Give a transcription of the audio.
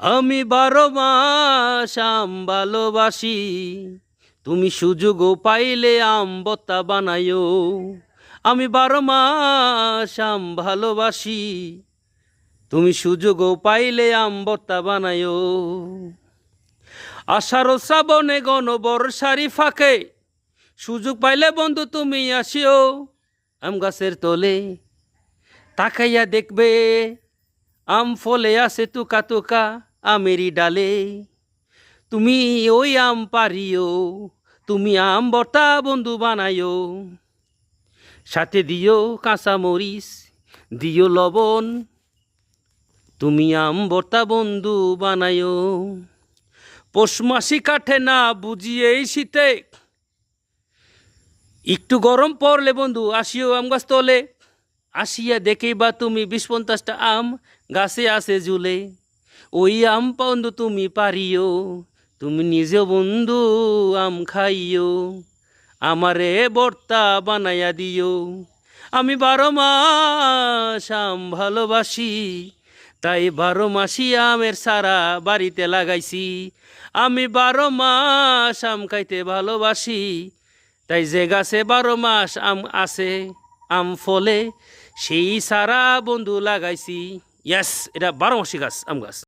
আমি বারো মাস আম ভালোবাসি। তুমি সুযোগও পাইলে আম বত্তা বানায়ো আমি বারো মাস আম ভালোবাসি। তুমি সুযোগও পাইলে আম বত্তা বানায়ো আষাঢ় শ্রাবণে গণ বর্ষারি ফাঁকে সুযোগ পাইলে বন্ধু তুমি আসিও। আম গাছের তলে তাকাইয়া দেখবে আম ফলে আছে তুকা তুকা আমেরি ডালে। তুমি ওই আম পারিও, তুমি আম বর্তা বন্ধু বানাইও। সাথে দিও কাঁচা মরিচ দিও লবণ, তুমি আম বটা বন্ধু বানাইও। পৌষ মাসি কাঠে না বুঝিয়ে শীতে। একটু গরম পড়লে বন্ধু, আসিও আম গাছ তলে। আসিয়া দেখেই বা তুমি বিশ পঞ্চাশটা আম গাছে আছে ঝুলে। ওই আম বন্ধু তুমি পারিও, তুমি নিজে বন্ধু আম খাইও, আমারে বর্তা বানাইয়া দিও। আমি বারো মাস আম ভালোবাসি, তাই বারো মাসি আমের সারা বাড়িতে লাগাইছি। আমি বারো মাস আম খাইতে ভালোবাসি, তাই যে গাছে বারো মাস আম আছে আম ফলে সেই সারা বন্ধু লাগাইছি। ইয়াস এটা বারো মাসি গাছ আম গাছ।